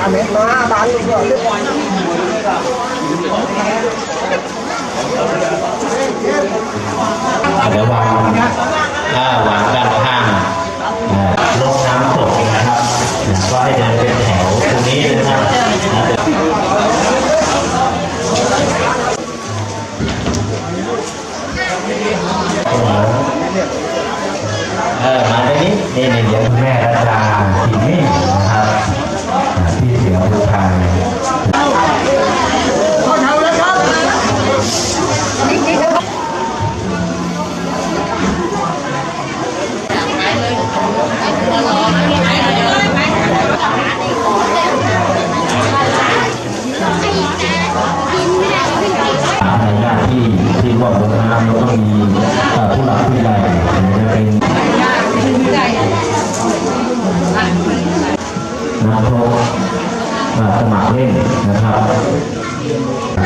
เดี๋ยววางอ่าวางด้านข้างลงน้ำตกนะครับแล้วก็ให้เดินเป็นแถวตรงนี้นะครับนะเออมาตรงนี้นี่นี่เดี๋ยวแม่รัตดาที่นี่ ที่ร่วมนามเราต้องมีผู้หลักผู้ใหญ่จะเป็นนักโทษสมัครเล่นนะครับ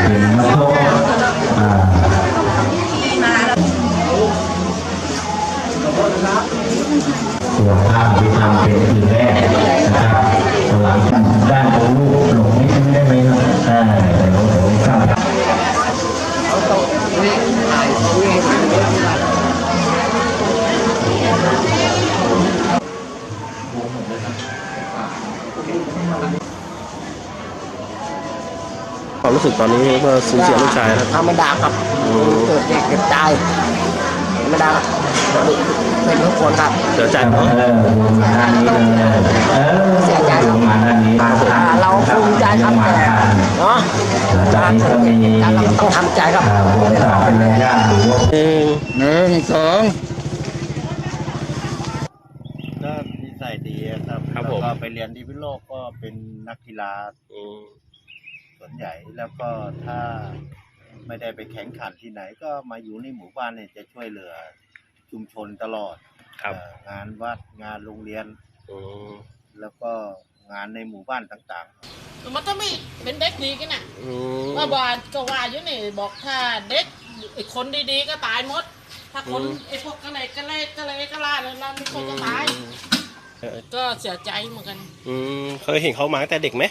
เป็นนักโทษตัวข้ามที่ทำเป็นคืนแรก ความรู้สึกตอนนี้ก็สูญเสียลูกชายนะครับธรรมดาครับเกิดเด็กเกิดตายธรรมดาเป็นทุกคนครับเสียใจเอเนาะอมาด้านนี้เลยเออเสียใจครับมาด้านนี้มาอ่าเราภูมิใจครับแต่เนาะจากนี้ก็มีการเราต้องทำใจครับอ่าวงสาวเป็นญาติหรือว่าหนึ่งหนึ่งสอง ก็นิ สัยดีอะครับครับแล้วผมก็ไปเรียนที่พิโลกก็เป็นนักกีฬาอืมส่วนใหญ่แล้วก็ถ้าไม่ได้ไปแข่งขันที่ไหน ก็มาอยู่ในหมู่บ้านเนี่ยจะช่วยเหลือชุมชนตลอดครับเอ่องานวัดงานโรงเรียน อืมแล้วก็งานในหมู่บ้านต่างมันก็ไม่เป็นเด็กดีกันน่ะอืม เมื่อวานก็ว่าอยู่นี่บอกถ้าเด็กไอ้คนดีๆก็ตายหมด ถ้าคนอืม ไอ้พวกกระเลยกระเลยกระเลยกระลาเนี่ยนั่นคนก็ตายเออ ก็เสียใจเหมือนกัน อืมเคยเห็นเขามาตั้งแต่เด็กไหม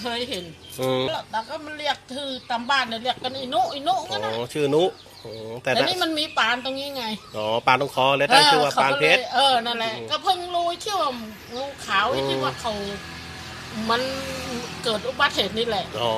เคยเห็นอืมแต่ก็มันเรียกชื่อตามบ้านเนี่ยเรียกกันไอ้นุไอ้นุอ๋งั้นน่ะอชื่อนุอ๋อแต่แต่นะนี่มันมีปานตรงนี้ไงอ๋อปานตรงคอเลยตั้งชื่อว่าเขปานก็เพลยชร เออนั่นแหละอืมก็เพิ่งรู้ชื่อว่างูขาวอืมที่ว่าเขา มันเกิดอุบัติเหตุนี่แหละ อ๋อ